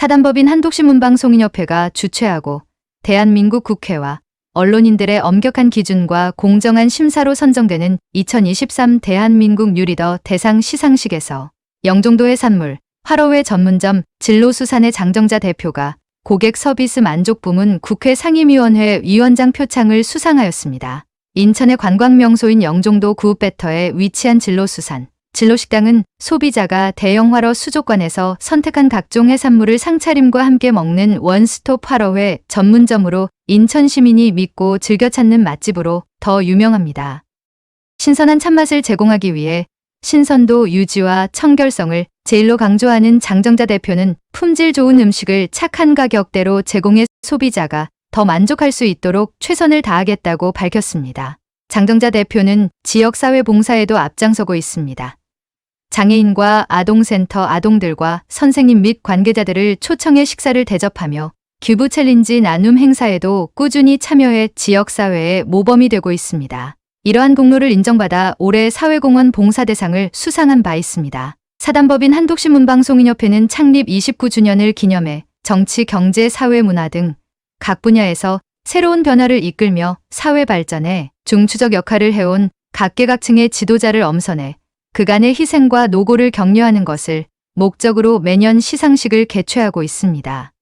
사단법인 한독신문방송인협회가 주최하고 대한민국 국회와 언론인들의 엄격한 기준과 공정한 심사로 선정되는 2023 대한민국 뉴리더 대상 시상식에서 영종도의 산물, 화로회 전문점 진로수산의 장정자 대표가 고객 서비스 만족 부문 국회 상임위원회 위원장 표창을 수상하였습니다. 인천의 관광 명소인 영종도 구읍배터에 위치한 진로수산, 진로식당은 소비자가 대형 화로 수족관에서 선택한 각종 해산물을 상차림과 함께 먹는 원스톱 화로회 전문점으로 인천 시민이 믿고 즐겨 찾는 맛집으로 더 유명합니다. 신선한 참맛을 제공하기 위해 신선도 유지와 청결성을 제일로 강조하는 장정자 대표는 품질 좋은 음식을 착한 가격대로 제공해 소비자가 더 만족할 수 있도록 최선을 다하겠다고 밝혔습니다. 장정자 대표는 지역사회 봉사에도 앞장서고 있습니다. 장애인과 아동센터 아동들과 선생님 및 관계자들을 초청해 식사를 대접하며 규부 챌린지 나눔 행사에도 꾸준히 참여해 지역사회의 모범이 되고 있습니다. 이러한 공로를 인정받아 올해 사회공헌 봉사대상을 수상한 바 있습니다. 사단법인 한독신문방송인협회는 창립 29주년을 기념해 정치, 경제, 사회, 문화 등 각 분야에서 새로운 변화를 이끌며 사회 발전에 중추적 역할을 해온 각계각층의 지도자를 엄선해 그간의 희생과 노고를 격려하는 것을 목적으로 매년 시상식을 개최하고 있습니다.